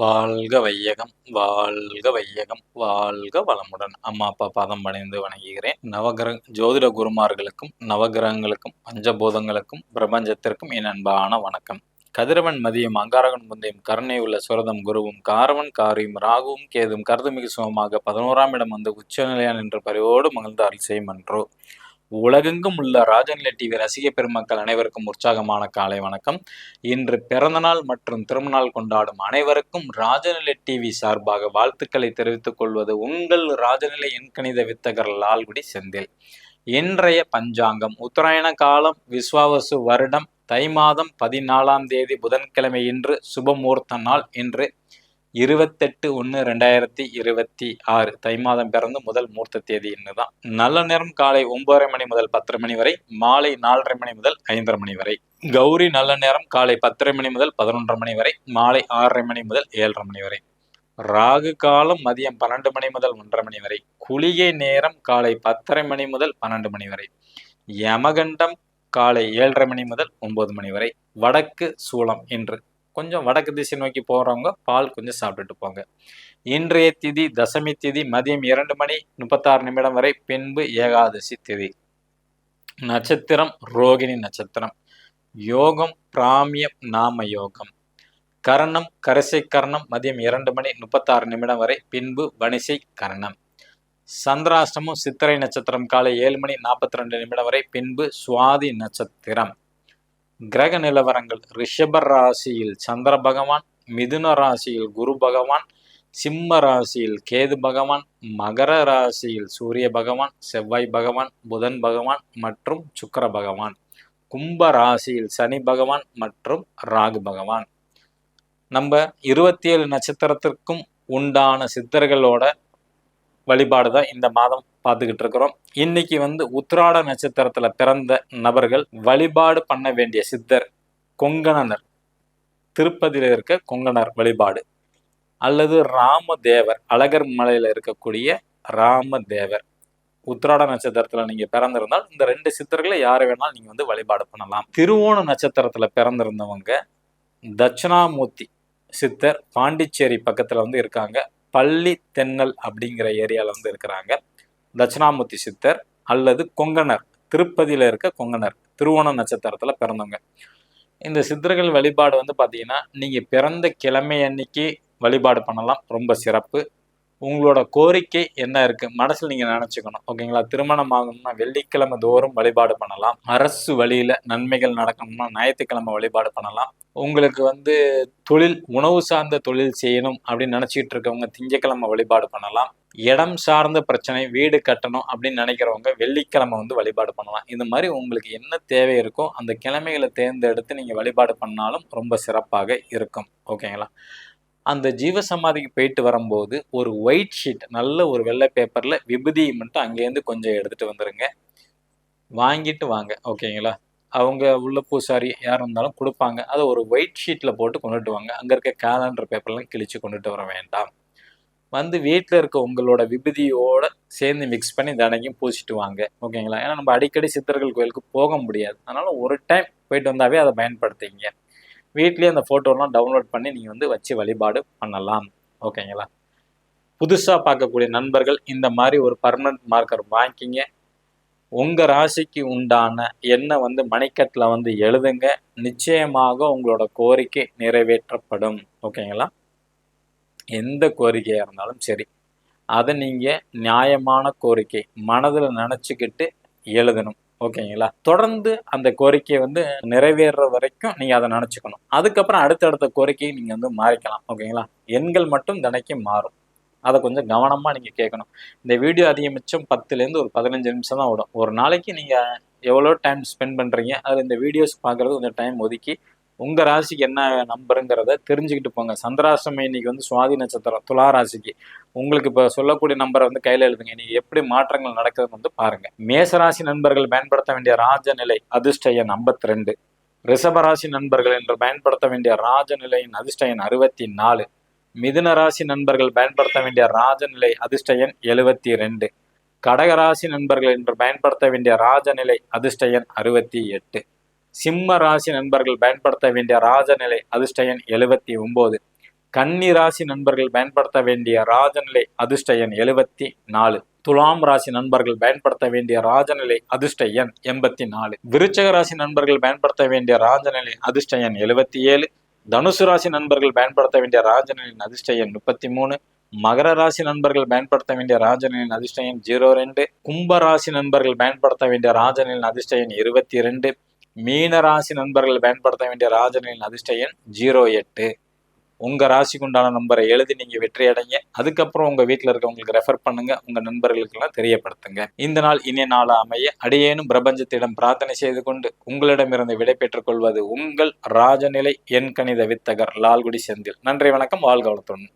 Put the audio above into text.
வாழ்க வையகம் வாழ்க வையகம் வாழ்க வளமுடன். அம்மா அப்பா பாதம் பணிந்து வணங்குகிறேன். நவகிரக ஜோதிட குருமார்களுக்கும் நவகிரகங்களுக்கும் பஞ்சபூதங்களுக்கும் பிரபஞ்சத்திற்கும் என் அன்பான வணக்கம். கதிரவன் மதியம் அங்காரகன் முந்தையும் கருணை உள்ள சுரதம் குருவும் காரவன் காரியும் ராகுவும் கேதும் கருதுமிகு சுகமாக பதினோராம் இடம் வந்து உச்சநிலையான் என்ற பரிவோடு மகிழ்ந்து அருள் செய்யும் என்றோ உலகெங்கும் உள்ள ராஜநிலை டிவி ரசிக பெருமக்கள் அனைவருக்கும் உற்சாகமான காலை வணக்கம். இன்று பிறந்தநாள் மற்றும் திருமணநாள் கொண்டாடும் அனைவருக்கும் ராஜநிலை டிவி சார்பாக வாழ்த்துக்களை தெரிவித்துக் கொள்வது உங்கள் ராஜநிலை எண்கணித வித்தகர் லால்குடி செந்தில். இன்றைய பஞ்சாங்கம் உத்தராயண காலம் விஸ்வாவசு வருடம் தை மாதம் பதினாலாம் தேதி புதன்கிழமை இன்று சுபமூர்த்த நாள் இன்று. இருபத்தெட்டு ஒன்று ரெண்டாயிரத்தி இருபத்தி ஆறு. தை மாதம் பிறந்து முதல் மூர்த்த தேதி தான் நல்ல நேரம் காலை ஒன்பதரை மணி முதல் பத்தரை மணி வரை மாலை நாலரை மணி முதல் ஐந்தரை மணி வரை. கௌரி நல்ல நேரம் காலை பத்தரை மணி முதல் பதினொன்றரை மணி வரை மாலை ஆறரை மணி முதல் ஏழரை மணி வரை. ராகு காலம் மதியம் பன்னெண்டு மணி முதல் ஒன்றரை மணி வரை. குளிகை நேரம் காலை பத்தரை மணி முதல் பன்னெண்டு மணி வரை. யமகண்டம் காலை ஏழரை மணி முதல் ஒன்பது மணி வரை. வடக்கு சூளம் இன்று கொஞ்சம் வடக்கு திசை நோக்கி போகிறவங்க பால் கொஞ்சம் சாப்பிட்டுட்டு போங்க. இன்றைய திதி தசமி திதி மதியம் இரண்டு மணி முப்பத்தாறு நிமிடம் வரை பின்பு ஏகாதசி திதி. நட்சத்திரம் ரோகிணி நட்சத்திரம். யோகம் பிராமியம் நாம யோகம். கரணம் கரிசை கரணம் மதியம் இரண்டு மணி முப்பத்தாறு நிமிடம் வரை பின்பு வணிசை கரணம். சந்திராஷ்டமம் சித்திரை நட்சத்திரம் காலை ஏழு மணி நாற்பத்தி ரெண்டு நிமிடம் வரை பின்பு சுவாதி நட்சத்திரம். கிரக நிலவரங்கள் ரிஷப ராசியில் சந்திர பகவான் மிதுன ராசியில் குரு பகவான் சிம்ம ராசியில் கேது பகவான் மகர ராசியில் சூரிய பகவான் செவ்வாய் பகவான் புதன் பகவான் மற்றும் சுக்கர பகவான். கும்ப ராசியில் சனி பகவான் மற்றும் ராகு பகவான். நம்ம இருபத்தி ஏழு நட்சத்திரத்திற்கும் உண்டான சித்தர்களோட வழிபாடு தான் இந்த மாதம் பார்த்துக்கிட்டு இருக்கிறோம். இன்னைக்கு வந்து உத்ராட நட்சத்திரத்தில் பிறந்த நபர்கள் வழிபாடு பண்ண வேண்டிய சித்தர் கொங்கணனர். திருப்பதியில் இருக்க கொங்கணர் வழிபாடு. அல்லது ராமதேவர் அழகர் மலையில் இருக்கக்கூடிய ராமதேவர். உத்ராட நட்சத்திரத்தில் நீங்கள் பிறந்திருந்தால் இந்த ரெண்டு சித்தர்களை யாரை வேணாலும் நீங்கள் வந்து வழிபாடு பண்ணலாம். திருவோண நட்சத்திரத்தில் பிறந்திருந்தவங்க தட்சிணாமூர்த்தி சித்தர் பாண்டிச்சேரி பக்கத்தில் வந்து இருக்காங்க. பள்ளி தென்னல் அப்படிங்கிற ஏரியாவில் வந்து இருக்கிறாங்க. தட்சிணாமூர்த்தி சித்தர் அல்லது கொங்கணர். திருப்பதியில் இருக்க கொங்கணர். திருவோண நட்சத்திரத்தில் பிறந்தவங்க. இந்த சித்தர்கள் வழிபாடு வந்து பார்த்தீங்கன்னா நீங்கள் பிறந்த கிழமை அன்னைக்கு வழிபாடு பண்ணலாம். ரொம்ப சிறப்பு. உங்களோட கோரிக்கை என்ன இருக்குது மனசில் நீங்கள் நினச்சிக்கணும். ஓகேங்களா? திருமணம் ஆகணும்னா வெள்ளிக்கிழமை தோறும் வழிபாடு பண்ணலாம். அரசு வழியில் நன்மைகள் நடக்கணும்னா ஞாயிற்றுக்கிழமை வழிபாடு பண்ணலாம். உங்களுக்கு வந்து தொழில் உணவு சார்ந்த தொழில் செய்யணும் அப்படின்னு நினைச்சிட்டு இருக்கவங்க திங்கக்கிழமை வழிபாடு பண்ணலாம். இடம் சார்ந்த பிரச்சனை வீடு கட்டணும் அப்படின்னு நினைக்கிறவங்க வெள்ளிக்கிழமை வந்து வழிபாடு பண்ணலாம். இந்த மாதிரி உங்களுக்கு என்ன தேவை இருக்கோ அந்த கிழமைகளை தேர்ந்தெடுத்து நீங்க வழிபாடு பண்ணாலும் ரொம்ப சிறப்பாக இருக்கும். ஓகேங்களா? அந்த ஜீவசமாதிக்கு போயிட்டு வரும்போது ஒரு ஒயிட் ஷீட் நல்ல ஒரு வெள்ளை பேப்பரில் விபதியை மட்டும் அங்கேருந்து கொஞ்சம் எடுத்துகிட்டு வந்துடுங்க வாங்கிட்டு வாங்க. ஓகேங்களா? அவங்க உள்ள பூசாரி யார் இருந்தாலும் கொடுப்பாங்க. அதை ஒரு ஒயிட் ஷீட்டில் போட்டு கொண்டுட்டு வாங்க அங்கே இருக்க கேலண்டர் பேப்பர்லாம் கிழிச்சு கொண்டுட்டு வர வேண்டாம். வந்து வீட்டில் இருக்க உங்களோட விபதியோடு சேர்ந்து மிக்ஸ் பண்ணி தினைக்கும் பூசிட்டு வாங்க. ஓகேங்களா? ஏன்னா நம்ம அடிக்கடி சித்தர்கள் கோயிலுக்கு போக முடியாது. அதனால் ஒரு டைம் போயிட்டு வந்தாவே அதை பயன்படுத்திங்க வீட்லேயே அந்த ஃபோட்டோலாம் டவுன்லோட் பண்ணி நீங்கள் வந்து வச்சு வழிபாடு பண்ணலாம். ஓகேங்களா? புதுசாக பார்க்கக்கூடிய நண்பர்கள் இந்த மாதிரி ஒரு பர்மனன்ட் மார்க்கர் வாங்கிக்கிங்க. உங்கள் ராசிக்கு உண்டான எண்ணெய் வந்து மணிக்கட்டில் வந்து எழுதுங்க. நிச்சயமாக உங்களோட கோரிக்கை நிறைவேற்றப்படும். ஓகேங்களா? எந்த கோரிக்கையாக இருந்தாலும் சரி. அதை நீங்கள் நியாயமான கோரிக்கை மனதில் நினச்சிக்கிட்டு எழுதணும். ஓகேங்களா? தொடர்ந்து அந்த கோரிக்கையை வந்து நிறைவேற வரைக்கும் நீங்க அதை நினைச்சுக்கணும். அதுக்கப்புறம் அடுத்தடுத்த கோரிக்கையை நீங்க வந்து மாறிக்கலாம். ஓகேங்களா? எண்கள் மட்டும் தினைக்கும் மாறும். அதை கொஞ்சம் கவனமாக நீங்கள் கேட்கணும். இந்த வீடியோ அதிகபட்சம் பத்துலேருந்து ஒரு பதினஞ்சு நிமிஷம் தான் விடும் ஒரு நாளைக்கு நீங்கள் எவ்வளோ டைம் ஸ்பெண்ட் பண்ணுறீங்க அதில் இந்த வீடியோஸ் பார்க்குறது கொஞ்சம் டைம் ஒதுக்கி உங்கள் ராசிக்கு என்ன நம்பருங்கிறத தெரிஞ்சுக்கிட்டு போங்க. சந்திராசிரமம் இன்னைக்கு வந்து சுவாதி நட்சத்திரம் துலா ராசிக்கு. உங்களுக்கு இப்போ சொல்லக்கூடிய நம்பரை வந்து கையில் எழுதுங்க. இன்னைக்கு எப்படி மாற்றங்கள் நடக்குதுன்னு வந்து பாருங்கள் மேசராசி நண்பர்கள் பயன்படுத்த வேண்டிய ராஜநிலை அதிர்ஷ்ட எண் ஐம்பத்தி ரெண்டு ரிஷபராசி நண்பர்கள் என்று பயன்படுத்த வேண்டிய ராஜநிலையின் அதிர்ஷ்ட எண் அறுபத்தி நாலு. மிதுன ராசி நண்பர்கள் பயன்படுத்த வேண்டிய ராஜநிலை அதிர்ஷ்ட எண் எழுபத்தி ரெண்டு கடகராசி நண்பர்கள் என்று பயன்படுத்த வேண்டிய ராஜநிலை அதிர்ஷ்ட எண் அறுபத்தி எட்டு சிம்ம ராசி நண்பர்கள் பயன்படுத்த வேண்டிய ராஜநிலை அதிர்ஷ்ட எண் எழுபத்தி ஒன்பது கன்னி ராசி நண்பர்கள் பயன்படுத்த வேண்டிய ராஜநிலை அதிர்ஷ்ட எண் எழுபத்தி நாலு துலாம் ராசி நண்பர்கள் பயன்படுத்த வேண்டிய ராஜநிலை அதிர்ஷ்ட எண் எண்பத்தி நாலு விருச்சக ராசி நண்பர்கள் பயன்படுத்த வேண்டிய ராஜநிலை அதிர்ஷ்ட எண் எழுபத்தி ஏழு தனுசு ராசி நண்பர்கள் பயன்படுத்த வேண்டிய ராஜனின் அதிர்ஷ்ட எண் முப்பத்தி மூணு மகர ராசி நண்பர்கள் பயன்படுத்த வேண்டிய ராஜனின் அதிர்ஷ்ட எண் ஜீரோ ரெண்டு. கும்ப ராசி நண்பர்கள் பயன்படுத்த வேண்டிய ராஜனின் அதிர்ஷ்ட எண் இருபத்தி ரெண்டு. மீன ராசி நண்பர்கள் பயன்படுத்த வேண்டிய ராஜனின் அதிர்ஷ்ட எண் ஜீரோ எட்டு. உங்கள் ராசிக்கு உண்டான நம்பரை எழுதி நீங்கள் வெற்றி அடைங்க அதுக்கப்புறம் உங்கள் வீட்டில் இருக்கவங்களுக்கு ரெஃபர் பண்ணுங்க. உங்கள் நண்பர்களுக்கெல்லாம் தெரியப்படுத்துங்க. இந்த நாள் இனிய நாளாக அமைய அடியேனும் பிரபஞ்சத்திடம் பிரார்த்தனை செய்து கொண்டு உங்களிடமிருந்து விடை பெற்றுக் கொள்வது உங்கள் ராஜநிலை எண்கணித வித்தகர் லால்குடி செந்தில். நன்றி வணக்கம். வாழ்க வளத்துடன்